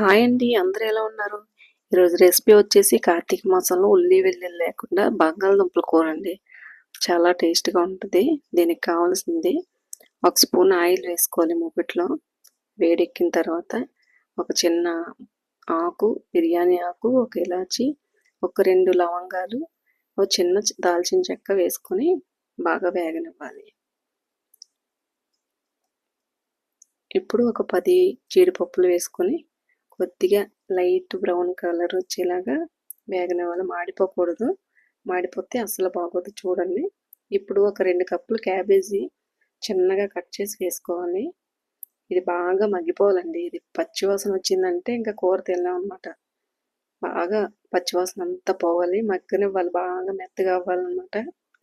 Hi అండి అందరూ ఎలా ఉన్నారు? ఈరోజు రెసిపీ వచ్చేసి కార్తీక మాసంలో ఉల్లి వెల్లుల్లి లేకుండా బంగాళదుంపల కూర అండి. చాలా టేస్ట్గా ఉంటుంది. దీనికి కావాల్సింది ఒక స్పూన్ ఆయిల్ వేసుకోవాలి మూపిట్లో వేడెక్కిన తర్వాత ఒక చిన్న ఆకు బిర్యానీ ఆకు ఒక ఇలాచి ఒక రెండు లవంగాలు ఒక చిన్న దాల్చిన చెక్క వేసుకొని బాగా వేగనివ్వాలి. ఇప్పుడు ఒక పది జీడిపప్పులు వేసుకొని కొద్దిగా లైట్ బ్రౌన్ కలర్ వచ్చేలాగా వేగనివ్వాలి మాడిపోకూడదు. మాడిపోతే అసలు బాగోదు చూడండి. ఇప్పుడు ఒక రెండు కప్పులు క్యాబేజీ చిన్నగా కట్ చేసి వేసుకోవాలి. ఇది బాగా మగ్గిపోవాలండి. ఇది పచ్చివాసన వచ్చిందంటే ఇంకా కూర తినలేం అనమాట బాగా పచ్చివాసన అంతా పోవాలి. మగ్గనివ్వాలి బాగా మెత్తగా అవ్వాలన్నమాట.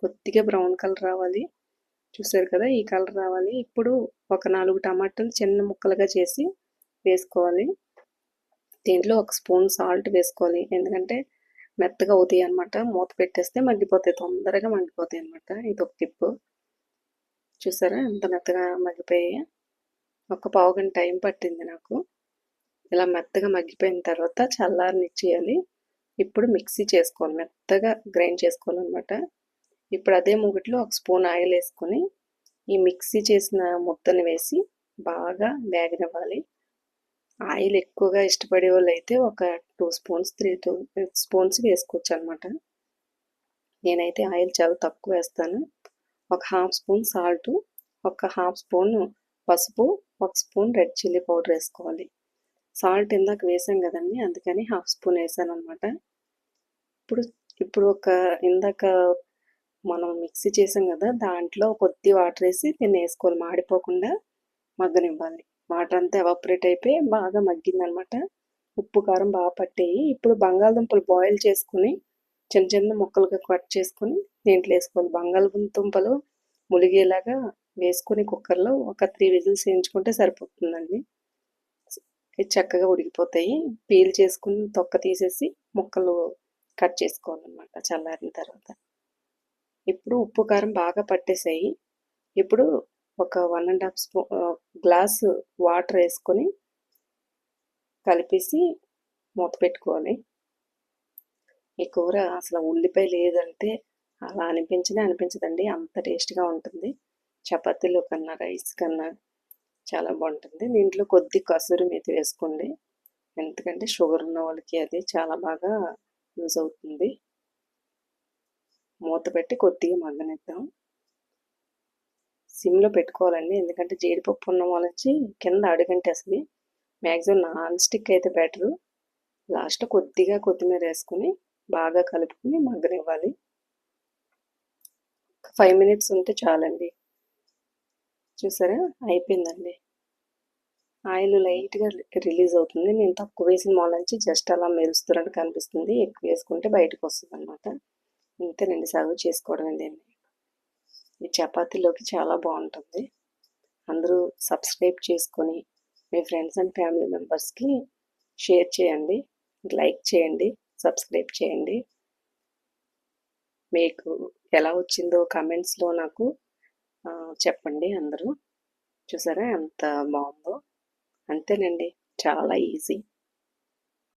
కొద్దిగా బ్రౌన్ కలర్ రావాలి. చూసారు కదా ఈ కలర్ రావాలి. ఇప్పుడు ఒక నాలుగు టమాటాలు చిన్న ముక్కలుగా చేసి వేసుకోవాలి. దీంట్లో ఒక స్పూన్ సాల్ట్ వేసుకోవాలి ఎందుకంటే మెత్తగా అవుతాయి అనమాట మూత పెట్టేస్తే మగ్గిపోతాయి తొందరగా మగ్గిపోతాయి అనమాట ఇది ఒక టిప్పు చూసారా? ఎంత మెత్తగా మగ్గిపోయాయి. ఒక పావు గంట టైం పట్టింది నాకు. ఇలా మెత్తగా మగ్గిపోయిన తర్వాత చల్లారనిచ్చేయాలి. ఇప్పుడు మిక్సీ చేసుకోవాలి. మెత్తగా గ్రైండ్ చేసుకోవాలన్నమాట. ఇప్పుడు అదే ముగిట్లో ఒక స్పూన్ ఆయిల్ వేసుకొని ఈ మిక్సీ చేసిన ముద్దను వేసి బాగా వేగనివ్వాలి. ఆయిల్ ఎక్కువగా ఇష్టపడే వాళ్ళు అయితే ఒక two spoons three two spoons వేసుకోవచ్చు అనమాట నేనైతే ఆయిల్ చాలా తక్కువ వేస్తాను. ఒక హాఫ్ స్పూన్ సాల్ట్ ఒక హాఫ్ స్పూన్ పసుపు ఒక స్పూన్ రెడ్ చిల్లీ పౌడర్ వేసుకోవాలి. సాల్ట్ ఇందాక వేసాం కదండి అందుకని హాఫ్ స్పూన్ వేసాను అనమాట ఇప్పుడు ఇప్పుడు ఒక ఇందాక మనం మిక్సీ చేసాం కదా దాంట్లో కొద్ది వాటర్ వేసి దీన్ని వేసుకోవాలి. మాడిపోకుండా మగ్గనివ్వాలి. వాటర్ అంతా ఎవాపరేట్ అయిపోయి బాగా మగ్గిందనమాట. ఉప్పు కారం బాగా పట్టేయి. ఇప్పుడు బంగాళదుంపలు బాయిల్ చేసుకుని చిన్న చిన్న ముక్కలుగా కట్ చేసుకుని దీంట్లో వేసుకోవాలి. బంగాళదుంపలు ములిగేలాగా వేసుకుని కుక్కర్లో ఒక త్రీ విజిల్స్ వేయించుకుంటే సరిపోతుందండి. చక్కగా ఉడికిపోతాయి. పీల్ చేసుకుని తొక్క తీసేసి ముక్కలు కట్ చేసుకోవాలన్నమాట చల్లారిన తర్వాత. ఇప్పుడు ఉప్పు కారం బాగా పట్టేసాయి. ఇప్పుడు ఒక one and half spoon glass water వేసుకొని కలిపేసి మూత పెట్టుకోవాలి. ఈ కూర అసలు ఉల్లిపాయ లేదంటే అలా అనిపించినా అనిపించదండి. అంత టేస్ట్గా ఉంటుంది. చపాతీలో కన్నా రైస్ కన్నా చాలా బాగుంటుంది. దీంట్లో కొద్ది కసూరి మీద వేసుకోండి. ఎందుకంటే షుగర్ ఉన్న వాళ్ళకి అది చాలా బాగా యూజ్ అవుతుంది. మూత పెట్టి కొద్దిగా మగ్గనిద్దాం. సిమ్లో పెట్టుకోవాలండి. ఎందుకంటే జీడిపప్పు ఉన్న వాళ్ళకి కింద అడుగంటేస్తుంది. మ్యాక్సిమం నాన్ స్టిక్ అయితే బెటరు. లాస్ట్ కొద్దిగా కొత్తిమీర వేసుకుని బాగా కలుపుకుని మగ్గనివ్వాలి. ఫైవ్ మినిట్స్ ఉంటే చాలండి. చూసారా? అయిపోయిందండి. ఆయిల్ లైట్గా రిలీజ్ అవుతుంది. నేను తక్కువ వేసిన మొలంచి జస్ట్ అలా మెరుస్తున్నట్టు కనిపిస్తుంది. ఎక్కువ వేసుకుంటే బయటకు వస్తుంది అనమాట ఇంతేనండి సాగు చేసుకోవడం దీన్ని ఈ చపాతీలోకి చాలా బాగుంటుంది. అందరూ సబ్స్క్రైబ్ చేసుకొని మీ ఫ్రెండ్స్ అండ్ ఫ్యామిలీ మెంబర్స్కి షేర్ చేయండి లైక్ చేయండి సబ్స్క్రైబ్ చేయండి. మీకు ఎలా వచ్చిందో కమెంట్స్లో నాకు చెప్పండి అందరూ. చూసారా ఎంత బాగుందో. అంతేనండి చాలా ఈజీ.